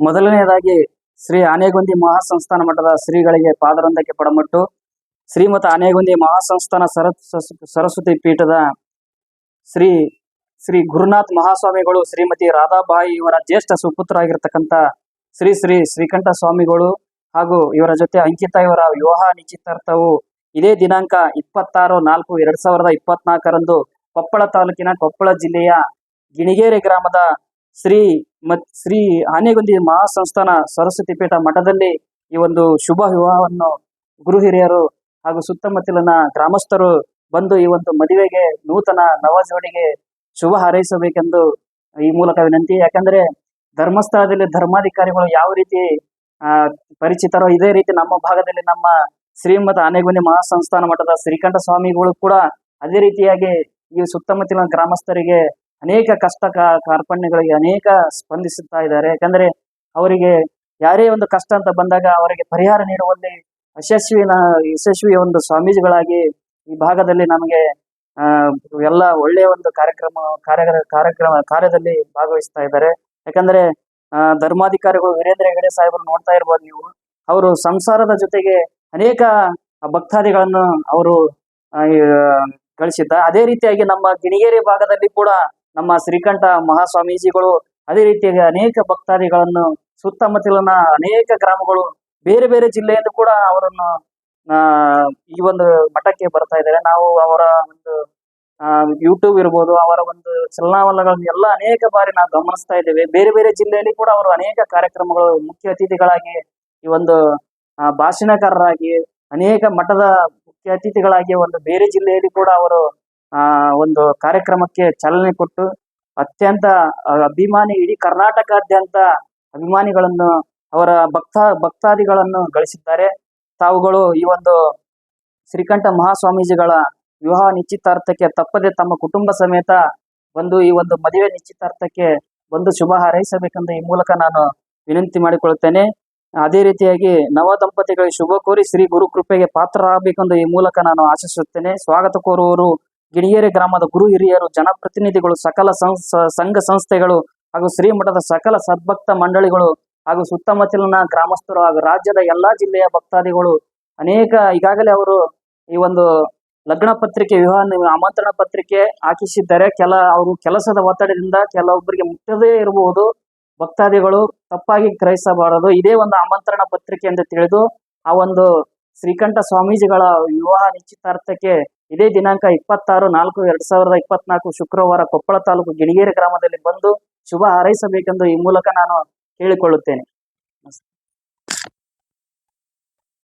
ಮೊದಲನೆಯದಾಗಿ ಶ್ರೀ ಆನೆಗುಂದಿ ಮಹಾಸಂಸ್ಥಾನ ಮಠದ ಶ್ರೀಗಳಿಗೆ ಪಾದರಂದಕ್ಕೆ ಪಡಮಟ್ಟು ಶ್ರೀಮತ ಆನೆಗುಂದಿ ಮಹಾಸಂಸ್ಥಾನ ಸರ ಸರಸ್ವತಿ ಪೀಠದ ಶ್ರೀ ಶ್ರೀ ಗುರುನಾಥ್ ಮಹಾಸ್ವಾಮಿಗಳು ಶ್ರೀಮತಿ ರಾಧಾಬಾಯಿ ಇವರ ಜ್ಯೇಷ್ಠ ಸುಪುತ್ರ ಆಗಿರ್ತಕ್ಕಂಥ ಶ್ರೀ ಶ್ರೀ ಶ್ರೀಕಂಠ ಸ್ವಾಮಿಗಳು ಹಾಗೂ ಇವರ ಜೊತೆ ಅಂಕಿತಾ ಇವರ ವಿವಾಹ ನಿಶ್ಚಿತಾರ್ಥವು ಇದೇ ದಿನಾಂಕ ಇಪ್ಪತ್ತಾರು ನಾಲ್ಕು ಎರಡ್ ಸಾವಿರದ ಇಪ್ಪತ್ನಾಲ್ಕರಂದು ಕೊಪ್ಪಳ ತಾಲೂಕಿನ ಕೊಪ್ಪಳ ಜಿಲ್ಲೆಯ ಗಿಣಿಗೇರಿ ಗ್ರಾಮದ ಶ್ರೀ ಮತ್ ಶ್ರೀ ಆನೆಗುಂದಿ ಮಹಾಸಂಸ್ಥಾನ ಸರಸ್ವತಿ ಪೀಠ ಮಠದಲ್ಲಿ ಈ ಒಂದು ಶುಭ ವಿವಾಹವನ್ನು ಗುರು ಹಿರಿಯರು ಹಾಗೂ ಸುತ್ತಮುತ್ತಲಿನ ಗ್ರಾಮಸ್ಥರು ಬಂದು ಈ ಒಂದು ಮದುವೆಗೆ ನೂತನ ನವ ಜೋಡಿಗೆ ಶುಭ ಹಾರೈಸಬೇಕೆಂದು ಈ ಮೂಲಕ ವಿನಂತಿ. ಯಾಕಂದ್ರೆ ಧರ್ಮಸ್ಥಳದಲ್ಲಿ ಧರ್ಮಾಧಿಕಾರಿಗಳು ಯಾವ ರೀತಿ, ಆ, ಪರಿಚಿತರೋ, ಇದೇ ರೀತಿ ನಮ್ಮ ಭಾಗದಲ್ಲಿ ನಮ್ಮ ಶ್ರೀಮತ ಆನೆಗುಂದಿ ಮಹಾಸಂಸ್ಥಾನ ಮಠದ ಶ್ರೀಕಂಠ ಸ್ವಾಮಿಗಳು ಕೂಡ ಅದೇ ರೀತಿಯಾಗಿ ಈ ಸುತ್ತಮುತ್ತಲಿನ ಗ್ರಾಮಸ್ಥರಿಗೆ ಅನೇಕ ಕಷ್ಟ ಕಾರ್ಪಣ್ಯಗಳಿಗೆ ಅನೇಕ ಸ್ಪಂದಿಸುತ್ತಾ ಇದ್ದಾರೆ. ಯಾಕಂದ್ರೆ ಅವರಿಗೆ ಯಾರೇ ಒಂದು ಕಷ್ಟ ಅಂತ ಬಂದಾಗ ಅವರಿಗೆ ಪರಿಹಾರ ನೀಡುವಲ್ಲಿ ಯಶಸ್ವಿನ ಯಶಸ್ವಿ ಒಂದು ಸ್ವಾಮೀಜಿಗಳಾಗಿ ಈ ಭಾಗದಲ್ಲಿ ನಮಗೆ ಎಲ್ಲ ಒಳ್ಳೆಯ ಒಂದು ಕಾರ್ಯಕ್ರಮ ಕಾರ್ಯ ಕಾರ್ಯಕ್ರಮ, ಕಾರ್ಯದಲ್ಲಿ ಭಾಗವಹಿಸ್ತಾ ಇದ್ದಾರೆ. ಯಾಕಂದ್ರೆ ಧರ್ಮಾಧಿಕಾರಿಗಳು ವೀರೇಂದ್ರ ಹೆಗಡೆ ಸಾಹೇಬರು ನೋಡ್ತಾ ಇರ್ಬೋದು ನೀವು. ಅವರು ಸಂಸಾರದ ಜೊತೆಗೆ ಅನೇಕ ಭಕ್ತಾದಿಗಳನ್ನು ಅವರು ಗಳಿಸಿದ್ದ ಅದೇ ರೀತಿಯಾಗಿ ನಮ್ಮ ಗಿಣಿಗೇರಿ ಭಾಗದಲ್ಲಿ ಕೂಡ ನಮ್ಮ ಶ್ರೀಕಂಠ ಮಹಾಸ್ವಾಮೀಜಿಗಳು ಅದೇ ರೀತಿಯಾಗಿ ಅನೇಕ ಭಕ್ತಾದಿಗಳನ್ನು ಸುತ್ತಮುತ್ತಲಿನ ಅನೇಕ ಗ್ರಾಮಗಳು, ಬೇರೆ ಬೇರೆ ಜಿಲ್ಲೆಯಿಂದ ಕೂಡ ಅವರನ್ನು ಈ ಒಂದು ಮಠಕ್ಕೆ ಬರ್ತಾ ಇದ್ದಾರೆ. ನಾವು ಅವರ ಒಂದು ಯೂಟ್ಯೂಬ್ ಇರ್ಬೋದು, ಅವರ ಒಂದು ಚಲನಾವಲನಗಳನ್ನು ಎಲ್ಲ ಅನೇಕ ಬಾರಿ ನಾವು ಗಮನಿಸ್ತಾ ಇದ್ದೇವೆ. ಬೇರೆ ಬೇರೆ ಜಿಲ್ಲೆಯಲ್ಲಿ ಕೂಡ ಅವರು ಅನೇಕ ಕಾರ್ಯಕ್ರಮಗಳು, ಮುಖ್ಯ ಅತಿಥಿಗಳಾಗಿ ಈ ಒಂದು ಭಾಷಣಕಾರರಾಗಿ ಅನೇಕ ಮಠದ ಮುಖ್ಯ ಅತಿಥಿಗಳಾಗಿ ಒಂದು ಬೇರೆ ಜಿಲ್ಲೆಯಲ್ಲಿ ಕೂಡ ಅವರು ಒಂದು ಕಾರ್ಯಕ್ರಮಕ್ಕೆ ಚಾಲನೆ ಕೊಟ್ಟು ಅತ್ಯಂತ ಆ, ಅಭಿಮಾನಿ ಇಡೀ ಕರ್ನಾಟಕಾದ್ಯಂತ ಅಭಿಮಾನಿಗಳನ್ನು ಅವರ ಭಕ್ತ ಭಕ್ತಾದಿಗಳನ್ನು ಗಳಿಸಿದ್ದಾರೆ. ತಾವುಗಳು ಈ ಒಂದು ಶ್ರೀಕಂಠ ಮಹಾಸ್ವಾಮೀಜಿಗಳ ವಿವಾಹ ನಿಶ್ಚಿತಾರ್ಥಕ್ಕೆ ತಪ್ಪದೆ ತಮ್ಮ ಕುಟುಂಬ ಸಮೇತ ಬಂದು ಈ ಒಂದು ಮದುವೆ ನಿಶ್ಚಿತಾರ್ಥಕ್ಕೆ ಬಂದು ಶುಭ ಹಾರೈಸಬೇಕೆಂದು ಈ ಮೂಲಕ ನಾನು ವಿನಂತಿ ಮಾಡಿಕೊಳ್ಳುತ್ತೇನೆ. ಅದೇ ರೀತಿಯಾಗಿ ನವ ದಂಪತಿಗಳಿಗೆ ಶುಭ ಕೋರಿ ಶ್ರೀ ಗುರು ಕೃಪೆಗೆ ಪಾತ್ರರಾಗಬೇಕೆಂದು ಈ ಮೂಲಕ ನಾನು ಆಶಿಸುತ್ತೇನೆ. ಸ್ವಾಗತ ಕೋರುವವರು ಗಿಣಿಗೇರಿ ಗ್ರಾಮದ ಗುರು ಹಿರಿಯರು, ಜನಪ್ರತಿನಿಧಿಗಳು, ಸಕಲ ಸಂಘ ಸಂಸ್ಥೆಗಳು ಹಾಗೂ ಶ್ರೀಮಠದ ಸಕಲ ಸದ್ಭಕ್ತ ಮಂಡಳಿಗಳು ಹಾಗೂ ಸುತ್ತಮುತ್ತಲಿನ ಗ್ರಾಮಸ್ಥರು ಹಾಗೂ ರಾಜ್ಯದ ಎಲ್ಲಾ ಜಿಲ್ಲೆಯ ಭಕ್ತಾದಿಗಳು ಅನೇಕ ಈಗಾಗಲೇ ಅವರು ಈ ಒಂದು ಲಗ್ನ ಪತ್ರಿಕೆ, ವಿವಾಹ ಆಮಂತ್ರಣ ಪತ್ರಿಕೆ ಹಾಕಿಸಿದ್ದಾರೆ. ಕೆಲ, ಅವರು ಕೆಲಸದ ಒತ್ತಡದಿಂದ ಕೆಲವೊಬ್ಬರಿಗೆ ಮುಟ್ಟದೇ ಇರಬಹುದು. ಭಕ್ತಾದಿಗಳು ತಪ್ಪಾಗಿ ಗ್ರಹಿಸಬಾರದು. ಇದೇ ಒಂದು ಆಮಂತ್ರಣ ಪತ್ರಿಕೆ ಎಂದು ತಿಳಿದು ಆ ಒಂದು ಶ್ರೀಕಂಠ ಸ್ವಾಮೀಜಿಗಳ ವಿವಾಹ ನಿಶ್ಚಿತಾರ್ಥಕ್ಕೆ ಇದೇ ದಿನಾಂಕ ಇಪ್ಪತ್ತಾರು ನಾಲ್ಕು ಎರಡ್ ಸಾವಿರದ ಇಪ್ಪತ್ನಾಲ್ಕು ಶುಕ್ರವಾರ ಕೊಪ್ಪಳ ತಾಲೂಕು ಗಿಣಿಗೇರಿ ಗ್ರಾಮದಲ್ಲಿ ಬಂದು ಶುಭ ಹಾರೈಸಬೇಕೆಂದು ಈ ಮೂಲಕ ನಾನು ಕೇಳಿಕೊಳ್ಳುತ್ತೇನೆ.